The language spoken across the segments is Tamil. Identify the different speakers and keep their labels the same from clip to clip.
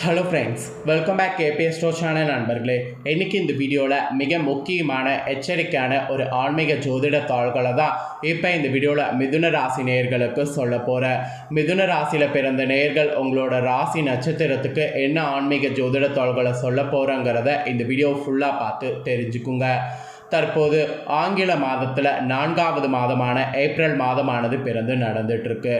Speaker 1: Hello friends welcome back KBS store channel நண்பர்களே. இன்னைக்கு இந்த வீடியோவில் மிக முக்கியமான எச்சரிக்கையான ஒரு ஆன்மீக ஜோதிட தாள்களை தான் இப்போ இந்த வீடியோவில் மிதுன ராசி நேயர்களுக்கு சொல்ல போகிறேன் மிதுன ராசியில் பிறந்த நேயர்கள் உங்களோட ராசி நட்சத்திரத்துக்கு என்ன ஆன்மீக ஜோதிட தாள்களை சொல்ல போகிறோங்கிறத இந்த வீடியோ ஃபுல்லாக பார்த்து தெரிஞ்சுக்குங்க. தற்போது ஆங்கில மாதத்தில் நான்காவது மாதமான ஏப்ரல் மாதமானது பிறந்து நடந்துட்டுருக்கு.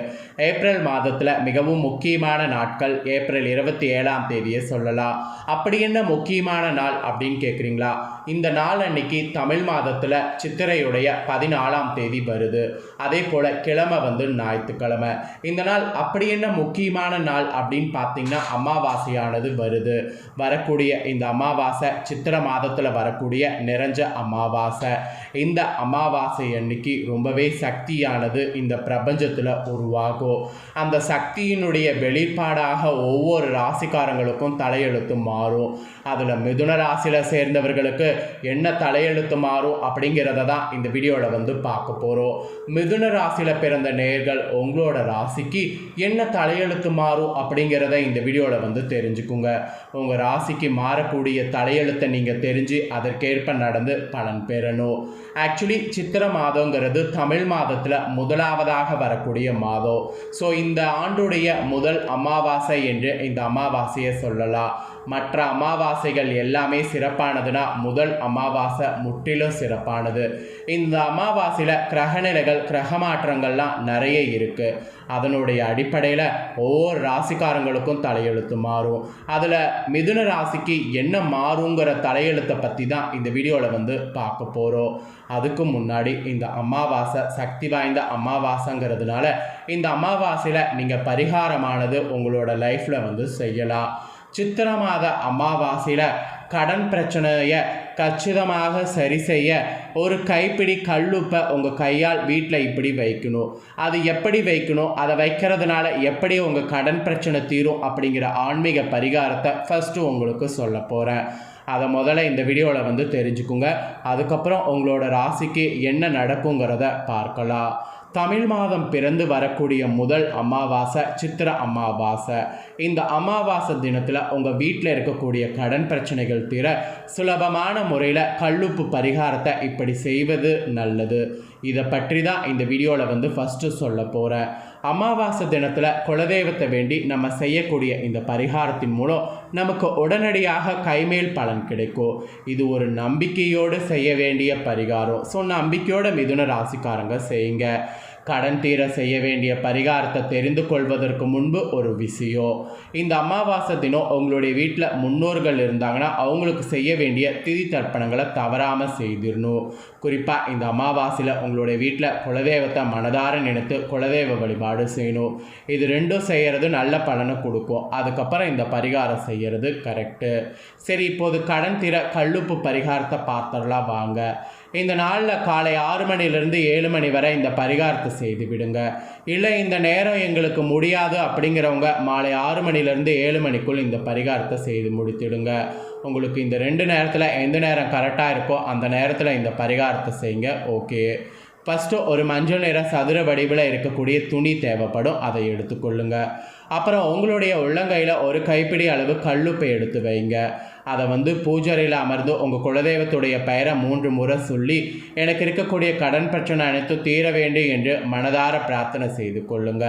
Speaker 1: ஏப்ரல் மாதத்தில் மிகவும் முக்கியமான நாட்கள் ஏப்ரல் இருபத்தி ஏழாம் தேதியை சொல்லலாம். அப்படி என்ன முக்கியமான நாள் அப்படின்னு கேட்குறீங்களா இந்த நாள் அன்னைக்கு தமிழ் மாதத்தில் சித்திரையுடைய பதினாலாம் தேதி வருது. அதே போல் கிழமை வந்து ஞாயிற்றுக்கிழமை. இந்த நாள் அப்படி என்ன முக்கியமான நாள் அப்படின்னு பார்த்தீங்கன்னா அமாவாசையானது வருது. வரக்கூடிய இந்த அமாவாசை சித்திரை மாதத்தில் வரக்கூடிய நிறைஞ்ச அமாவாசை. இந்த அமாவாசை அன்னைக்கு ரொம்பவே சக்தியானது இந்த பிரபஞ்சத்தில் உருவாகும். அந்த சக்தியினுடைய வெளிப்பாடாக ஒவ்வொரு ராசிக்காரங்களுக்கும் தலையெழுத்து மாறும். அதில் மிதுன ராசியில் சேர்ந்தவர்களுக்கு என்ன தலையெழுத்து மாறும் அப்படிங்கிறத தான் இந்த வீடியோவில் வந்து பார்க்க போகிறோம் மிதுன ராசியில் பிறந்த நேர்கள் உங்களோட ராசிக்கு என்ன தலையெழுத்து மாறும் அப்படிங்கிறத இந்த வீடியோவில் வந்து தெரிஞ்சுக்குங்க. உங்கள் ராசிக்கு மாறக்கூடிய தலையெழுத்தை நீங்கள் தெரிஞ்சு அதற்கேற்ப நடந்து பலன் பெறணும். ஆக்சுவலி சித்திர மாதங்கிறது தமிழ் மாதத்தில் முதலாவதாக வரக்கூடிய மாதம். ஸோ இந்த ஆண்டுடைய முதல் அமாவாசை என்று இந்த அமாவாசையை சொல்லலாம். மற்ற அமாவாசைகள் எல்லாமே சிறப்பானதுன்னா முதல் அமாவாசை முற்றிலும் சிறப்பானது. இந்த அமாவாசையில் கிரகநிலைகள் கிரக மாற்றங்கள்லாம் நிறைய இருக்குது அதனுடைய அடிப்படையில் ஒவ்வொரு ராசிக்காரங்களுக்கும் தலையெழுத்து மாறும். அதில் மிதுன ராசிக்கு என்ன மாறுங்கிற தலையெழுத்தை பற்றி தான் இந்த வீடியோவில் வந்து பார்க்க போகிறோம் அதுக்கு முன்னாடி இந்த அமாவாசை சக்தி வாய்ந்த அமாவாசைங்கிறதுனால இந்த அமாவாசையில் நீங்கள் பரிகாரமானது உங்களோட லைஃப்பில் வந்து செய்யலாம். சித்திர மாத அமாவாசையில் கடன் பிரச்சனையை கச்சிதமாக சரி செய்ய ஒரு கைப்பிடி கல்லுப்பை உங்கள் கையால் வீட்டில் இப்படி வைக்கணும். அது எப்படி வைக்கணும்? அதை வைக்கிறதுனால எப்படி உங்கள் கடன் பிரச்சனை தீரும் அப்படிங்கிற ஆன்மீக பரிகாரத்தை ஃபஸ்ட்டு உங்களுக்கு சொல்ல போகிறேன் அதை முதல்ல இந்த வீடியோவில் வந்து தெரிஞ்சுக்குங்க. அதுக்கப்புறம் உங்களோட ராசிக்கு என்ன நடக்குங்கிறத பார்க்கலாம். தமிழ் மாதம் பிறந்து வரக்கூடிய முதல் அமாவாசை சித்திர அமாவாசை. இந்த அமாவாசை தினத்தில் உங்கள் வீட்டில் இருக்கக்கூடிய கடன் பிரச்சனைகள் தீர சுலபமான முறையில் கல்லுப்பு பரிகாரத்தை இப்படி செய்வது நல்லது. இதை பற்றி தான் இந்த வீடியோவில் வந்து ஃபஸ்ட்டு சொல்ல போகிறேன் அமாவாசை தினத்தில் குலதெய்வத்தை வேண்டி நம்ம செய்யக்கூடிய இந்த பரிகாரத்தின் மூலம் நமக்கு உடனடியாக கைமேல் பலன் கிடைக்கும். இது ஒரு நம்பிக்கையோடு செய்ய வேண்டிய பரிகாரம். ஸோ நம்பிக்கையோட மிதுன ராசிக்காரங்க செய்யுங்க. கடன் தீர செய்ய வேண்டிய பரிகாரத்தை தெரிந்து கொள்வதற்கு முன்பு ஒரு விஷயம் இந்த அமாவாசை தினம் உங்களுடைய வீட்டில் முன்னோர்கள் இருந்தாங்கன்னா அவங்களுக்கு செய்ய வேண்டிய திதி தர்ப்பணங்களை தவறாமல் செய்திடணும். குறிப்பாக இந்த அமாவாசையில் உங்களுடைய வீட்டில் குலதெய்வத்தை மனதார நினைத்து குலதெய்வ வழிபாடு செய்யணும். இது ரெண்டும் செய்கிறது நல்ல பலனை கொடுக்கும். அதுக்கப்புறம் இந்த பரிகாரம் செய்கிறது கரெக்டு சரி இப்போது கடன் தீர கல்லுப்பு பரிகாரத்தை பார்த்துடலாம் வாங்க. இந்த நாளில் காலை ஆறு மணிலேருந்து ஏழு மணி வரை இந்த பரிகாரத்தை செய்து விடுங்க. இல்லை இந்த நேரம் எங்களுக்கு முடியாது அப்படிங்கிறவங்க மாலை ஆறு மணிலேருந்து ஏழு மணிக்குள் இந்த பரிகாரத்தை செய்து முடித்திடுங்க. உங்களுக்கு இந்த ரெண்டு நேரத்தில் எந்த நேரம் கரெக்டாக இருக்கோ அந்த நேரத்தில் இந்த பரிகாரத்தை செய்யுங்க. ஓகே. ஃபஸ்ட்டு ஒரு மஞ்சள் நிற சதுர வடிவில் இருக்கக்கூடிய துணி தேவைப்படும். அதை எடுத்துக்கொள்ளுங்க. அப்புறம் உங்களுடைய உள்ளங்கையில் ஒரு கைப்பிடி அளவு கல்லுப்பை எடுத்து வைங்க. அதை வந்து பூஜரையில் அமர்ந்து உங்கள் குலதெய்வத்துடைய பெயரை மூன்று முறை சொல்லி எனக்கு இருக்கக்கூடிய கடன் பிரச்சனை அனைத்தும் தீர வேண்டும் என்று மனதார பிரார்த்தனை செய்து கொள்ளுங்க.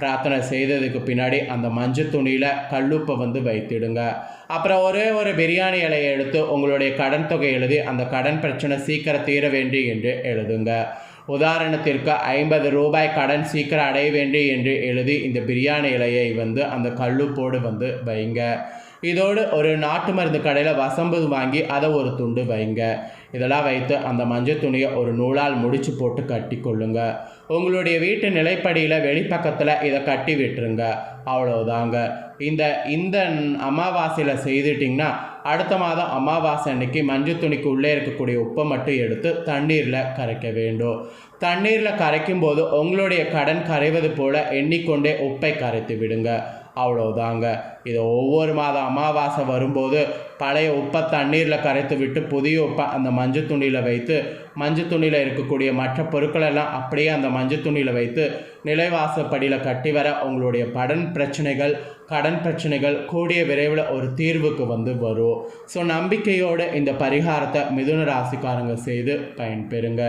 Speaker 1: பிரார்த்தனை செய்ததுக்கு பின்னாடி அந்த மஞ்சள் துணியில் கல்லுப்பை வந்து வைத்திடுங்க. அப்புறம் ஒரே ஒரு பிரியாணி இலையை எடுத்து உங்களுடைய கடன் தொகை எழுதி அந்த கடன் பிரச்சனை சீக்கிரம் தீர வேண்டும் என்று எழுதுங்க. உதாரணத்திற்கு ஐம்பது ரூபாய் கடன் சீக்கிரம் அடைய வேண்டும் என்று எழுதி இந்த பிரியாணி இலையை வந்து அந்த கல்லுப்போடு வந்து வைங்க. இதோடு ஒரு நாட்டு மருந்து கடையில் வசம்பு வாங்கி அதை ஒரு துண்டு வைங்க. இதெல்லாம் வைத்து அந்த மஞ்சள் துணியை ஒரு நூலால் முடிச்சு போட்டு கட்டி கொள்ளுங்க உங்களுடைய வீட்டு நிலைப்படியில் வெளிப்பக்கத்தில் இதை கட்டி விட்டுருங்க. அவ்வளோதாங்க இந்த இந்த அமாவாசையில் செய்துட்டிங்கன்னா அடுத்த மாதம் அமாவாசை அன்னைக்கு மஞ்சள் துணிக்கு உள்ளே இருக்கக்கூடிய உப்பை மட்டும் எடுத்து தண்ணீரில் கரைக்க வேண்டும். தண்ணீரில் கரைக்கும் போது உங்களுடைய கடன் கரைவது போல எண்ணிக்கொண்டே உப்பை கரைத்து விடுங்க. அவ்வளோதாங்க இது ஒவ்வொரு மாதம் அமாவாசை வரும்போது பழைய உப்பை தண்ணீரில் கரைத்து விட்டு புதிய உப்பை அந்த மஞ்சள் துணியில் வைத்து மஞ்சள் துணியில் இருக்கக்கூடிய மற்ற பொருட்களெல்லாம் அப்படியே அந்த மஞ்சள் துணியில் வைத்து நிலைவாசப்படியில் கட்டி வர உங்களுடைய கடன் பிரச்சனைகள் கடன் பிரச்சனைகள் கூடிய விரைவில் ஒரு தீர்வுக்கு வந்து வரும். ஸோ நம்பிக்கையோடு இந்த பரிகாரத்தை மிதுன ராசிக்காரங்க செய்து பயன்பெறுங்க.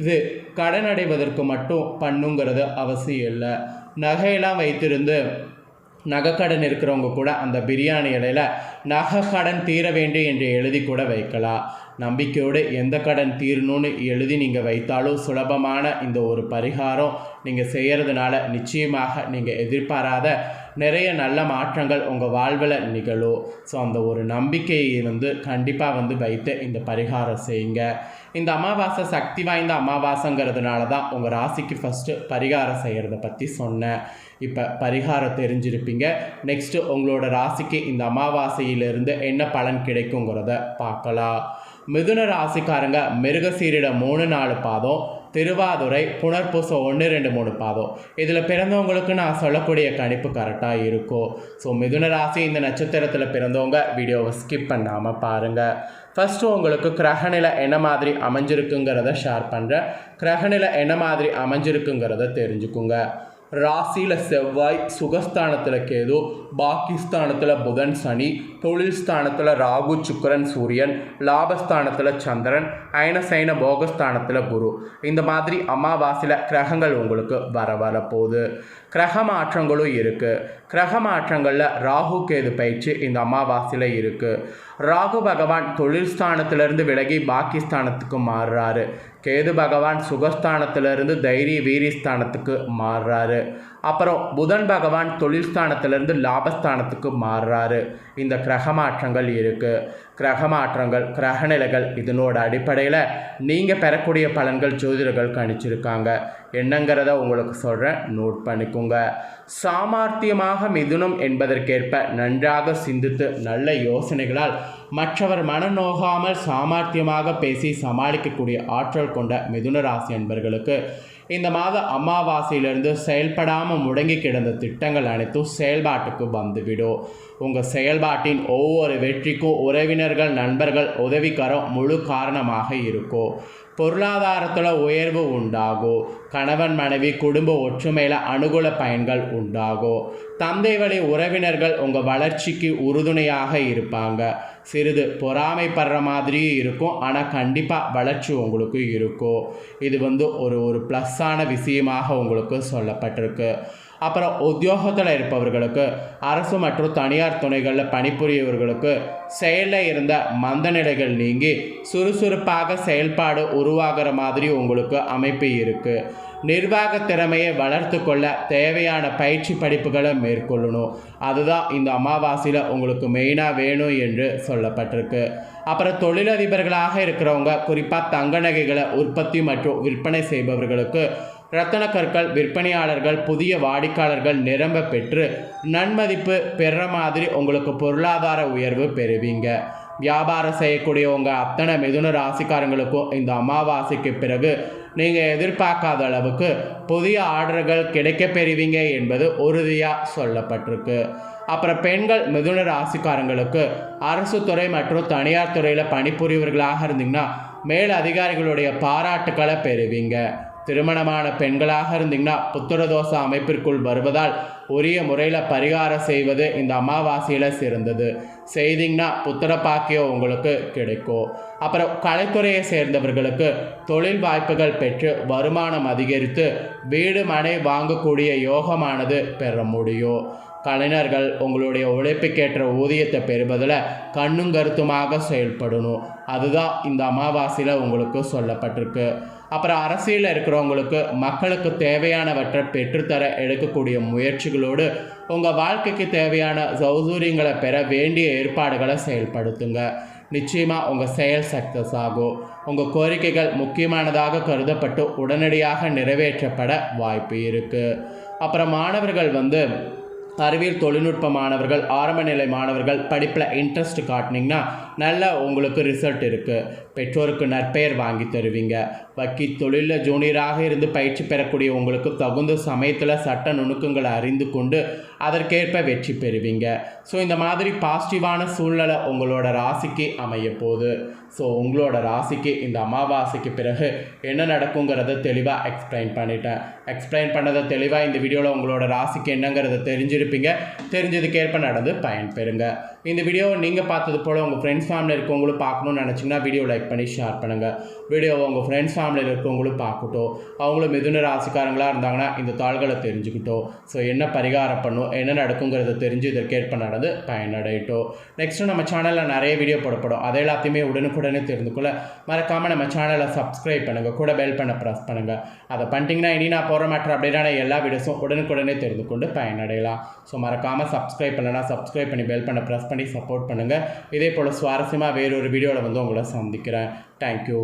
Speaker 1: இது கடன் அடைவதற்கு மட்டும் பண்ணுங்கிறது அவசியம் இல்லை. நகையெல்லாம் வைத்திருந்து நகைக்கடன் இருக்கிறவங்க கூட அந்த பிரியாணி இலையில நகைக்கடன் தீர வேண்டும் என்று எழுதி கூட வைக்கலாம். நம்பிக்கையோடு எந்த கடன் தீரணும்னு எழுதி நீங்கள் வைத்தாலும் சுலபமான இந்த ஒரு பரிகாரம் நீங்கள் செய்கிறதுனால நிச்சயமாக நீங்கள் எதிர்பாராத நிறைய நல்ல மாற்றங்கள் உங்கள் வாழ்வில் நிகழும். ஸோ அந்த ஒரு நம்பிக்கையை வந்து கண்டிப்பாக வந்து வைத்து இந்த பரிகாரம் செய்யுங்க. இந்த அமாவாசை சக்தி வாய்ந்த அமாவாசைங்கிறதுனால தான் உங்கள் ராசிக்கு ஃபஸ்ட்டு பரிகாரம் செய்கிறத பற்றி சொன்னேன். இப்போ பரிகாரம் தெரிஞ்சிருப்பீங்க. நெக்ஸ்ட்டு உங்களோட ராசிக்கு இந்த அமாவாசையிலிருந்து என்ன பலன் கிடைக்குங்கிறத பார்க்கலாம். மிதுன ராசிக்காரங்க மிருகசீரிட மூணு நாலு பாதம். திருவாதுரை புனர்பூசம் ஒன்று ரெண்டு மூணு பாதம். இதில் பிறந்தவங்களுக்கு நான் சொல்லக்கூடிய கணிப்பு கரெக்டாக இருக்கும் ஸோ மிதுன ராசி இந்த நட்சத்திரத்தில் பிறந்தவங்க வீடியோவை ஸ்கிப் பண்ணாமல் பாருங்கள் ஃபஸ்ட்டு உங்களுக்கு கிரகநிலை என்ன மாதிரி அமைஞ்சிருக்குங்கிறத ஷேர் பண்ணுறேன் கிரகநிலை என்ன மாதிரி அமைஞ்சிருக்குங்கிறத தெரிஞ்சுக்குங்க. ராசியில் செவ்வாய் சுகஸ்தானத்தில் கேது பாகிஸ்தானத்தில் புதன் சனி தொழில் ஸ்தானத்தில் ராகு சுக்கரன் சூரியன் லாபஸ்தானத்தில் சந்திரன் அயனசைன போகஸ்தானத்தில் குரு. இந்த மாதிரி அமாவாசையில் கிரகங்கள் உங்களுக்கு வர வரப்போகுது கிரக மாற்றங்களும் இருக்குது கிரக மாற்றங்களில் ராகு கேது பயிற்சி இந்த அமாவாசையில் இருக்குது ராகு பகவான் தொழில் ஸ்தானத்திலிருந்து விலகி பாகிஸ்தானத்துக்கு மாறுறாரு. கேது பகவான் சுகஸ்தானத்திலிருந்து தைரிய வீரியஸ்தானத்துக்கு மாறுறாரு. அப்புறம் புதன் பகவான் தொழில் ஸ்தானத்திலிருந்து லாபஸ்தானத்துக்கு மாறுறாரு. இந்த கிரக மாற்றங்கள் இருக்குது கிரக மாற்றங்கள் கிரகநிலைகள் இதனோட அடிப்படையில் நீங்கள் பெறக்கூடிய பலன்கள் ஜோதிடர்கள் கணிச்சிருக்காங்க. என்னங்கிறத உங்களுக்கு சொல்கிறேன் நோட் பண்ணிக்கோங்க. சாமர்த்தியமாக மிதுனம் என்பதற்கேற்ப நன்றாக சிந்தித்து நல்ல யோசனைகளால் மற்றவர் மனநோகாமல் சாமர்த்தியமாக பேசி சமாளிக்கக்கூடிய ஆற்றல் கொண்ட மிதுன ராசி என்பர்களுக்கு இந்த மாத அமாவாசையிலிருந்து செயல்படாமல் முடங்கி கிடந்த திட்டங்கள் அனைத்தும் செயல்பாட்டுக்கு வந்துவிடும். உங்கள் செயல்பாட்டின் ஒவ்வொரு வெற்றிக்கும் உறவினர்கள் நண்பர்கள் உதவிக்கரம் முழு காரணமாக இருக்கும். பொருளாதாரத்தில் உயர்வு உண்டாகும். கணவன் மனைவி குடும்ப ஒற்றுமையில் அனுகூல பயன்கள் உண்டாகும். தந்தை வழி உறவினர்கள் உங்கள் வளர்ச்சிக்கு உறுதுணையாக இருப்பாங்க. சிறிது பொறாமைப்படுற மாதிரியும் இருக்கும். ஆனால் கண்டிப்பாக வளர்ச்சி உங்களுக்கு இருக்கும். இது வந்து ஒரு ஒரு ப்ளஸ்ஸான விஷயமாக உங்களுக்கு சொல்லப்பட்டிருக்கு. அப்புறம் உத்தியோகத்தில் இருப்பவர்களுக்கு அரசு மற்றும் தனியார் துணைகளில் பணிபுரியவர்களுக்கு செயலில் இருந்த மந்த நிலைகள் நீங்கி சுறுசுறுப்பாக செயல்பாடு உருவாகிற மாதிரி உங்களுக்கு அமைப்பு இருக்குது நிர்வாக திறமையை வளர்த்து கொள்ள தேவையான பயிற்சி படிப்புகளை மேற்கொள்ளணும். அதுதான் இந்த அமாவாசையில் உங்களுக்கு மெயினாக வேணும் என்று சொல்லப்பட்டிருக்கு. அப்புறம் தொழிலதிபர்களாக இருக்கிறவங்க குறிப்பாக தங்க நகைகளை உற்பத்தி மற்றும் விற்பனை செய்பவர்களுக்கு ரத்தன கற்கள் விற்பனையாளர்கள் புதிய வாடிக்கையாளர்கள் நிரம்ப பெற்று நன்மதிப்பு பெற மாதிரி உங்களுக்கு பொருளாதார உயர்வு பெறுவீங்க. வியாபாரம் செய்யக்கூடியவங்க அத்தனை மிதுன ராசிக்காரங்களுக்கும் இந்த அமாவாசைக்கு பிறகு நீங்கள் எதிர்பார்க்காத அளவுக்கு புதிய ஆர்டர்கள் கிடைக்க பெறுவீங்க என்பது உறுதியாக சொல்லப்பட்டிருக்கு. அப்புறம் பெண்கள் மிதுன ராசிக்காரங்களுக்கு அரசு துறை மற்றும் தனியார் துறையில் பணிபுரியவர்களாக இருந்தீங்கன்னா மேல் அதிகாரிகளுடைய பாராட்டுக்களை பெறுவீங்க. திருமணமான பெண்களாக இருந்தீங்கன்னா புத்திரதோஷ அமைப்பிற்குள் வருவதால் உரிய முறையில் பரிகாரம் செய்வது இந்த அமாவாசையில் சிறந்தது. செய்தீங்கன்னா புத்திர பாக்கியம் உங்களுக்கு கிடைக்கும். அப்புறம் கலைத்துறையை சேர்ந்தவர்களுக்கு தொழில் வாய்ப்புகள் பெற்று வருமானம் அதிகரித்து வீடு மனை வாங்கக்கூடிய யோகமானது பெற முடியும். கலைஞர்கள் உங்களுடைய உழைப்புக்கேற்ற ஊதியத்தை பெறுவதில் கண்ணும் கருத்துமாக செயல்படணும். அதுதான் இந்த அமாவாசையில் உங்களுக்கு சொல்லப்பட்டிருக்கு. அப்புறம் அரசியலில் இருக்கிறவங்களுக்கு மக்களுக்கு தேவையானவற்றை பெற்றுத்தர எடுக்கக்கூடிய முயற்சிகளோடு உங்கள் வாழ்க்கைக்கு தேவையான சௌகரியங்களை பெற வேண்டிய ஏற்பாடுகளை செயல்படுத்துங்க. நிச்சயமாக உங்கள் செயல் சக்ஸஸ் ஆகும். உங்கள் கோரிக்கைகள் முக்கியமானதாக கருதப்பட்டு உடனடியாக நிறைவேற்றப்பட வாய்ப்பு இருக்குது அப்புறம் மாணவர்கள் வந்து அறிவியல் தொழில்நுட்ப மாணவர்கள் ஆரம்ப நிலை மாணவர்கள் படிப்பில் இன்ட்ரெஸ்ட் காட்டினீங்கன்னா நல்ல உங்களுக்கு ரிசல்ட் இருக்குது பெற்றோருக்கு நற்பெயர் வாங்கி தருவீங்க. வக்கீல் தொழிலில் ஜூனியராக இருந்து பயிற்சி பெறக்கூடிய உங்களுக்கு தகுந்த சமயத்தில் சட்ட நுணுக்கங்களை அறிந்து கொண்டு அதற்கேற்ப வெற்றி பெறுவீங்க. ஸோ இந்த மாதிரி பாசிட்டிவான சூழ்நிலை உங்களோட ராசிக்கு அமைய போகுது. ஸோ உங்களோட ராசிக்கு இந்த அமாவாசைக்கு பிறகு என்ன நடக்குங்கிறத தெளிவாக எக்ஸ்பிளைன் பண்ணிட்டேன். எக்ஸ்பிளைன் பண்ணதை தெளிவாக இந்த வீடியோவில் உங்களோட ராசிக்கு என்னங்கிறத தெரிஞ்சிருப்பீங்க. தெரிஞ்சதுக்கேற்ப நடந்து பயன்பெறுங்க. இந்த வீடியோவை நீங்கள் பார்த்தது போல் உங்கள் ஃப்ரெண்ட்ஸ் ஃபேமிலியில் இருக்கவங்களும் பார்க்கணும்னு நினச்சிங்கன்னா வீடியோ லைக் பண்ணி ஷேர் பண்ணுங்கள் வீடியோவை உங்கள் ஃப்ரெண்ட்ஸ் ஃபேமிலியில் இருக்கவங்களும் பார்க்கட்டும். அவங்களும் மிதுன ராசிக்காரங்களாக இருந்தாங்கன்னா இந்த தாள்களை தெரிஞ்சுக்கிட்டோம். ஸோ என்ன பரிகாரம் பண்ணும் என்ன நடக்குங்கிறத தெரிஞ்சு இதற்கேற்ப நடந்து பயனடையட்டும். நெக்ஸ்ட்டு நம்ம சேனலில் நிறைய வீடியோ போடப்படும். அதை எல்லாத்தையுமே உடனுக்குடன் உடனே தெரிந்து கொள்ள மறக்காமல் நம்ம சேனலை சப்ஸ்கிரைப் பண்ணுங்கள் கூட பெல் பண்ண ப்ரெஸ் பண்ணுங்கள் அதை பண்ணிட்டீங்கன்னா இனி நான் போகிற மாற்ற அப்படின்னா எல்லா வீடியோஸும் உடனுக்குடனே தெரிந்து கொண்டு பயனடையலாம். ஸோ மறக்காமல் சப்ஸ்கிரைப் பண்ணலன்னா சப்ஸ்கிரைப் பண்ணி பெல் பண்ண ப்ரெஸ் பண்ணி சப்போர்ட் பண்ணுங்கள் இதே போல் சுவாரஸ்யமாக வேறொரு வீடியோவில் வந்து உங்களை சந்திக்கிறேன். தேங்க்யூ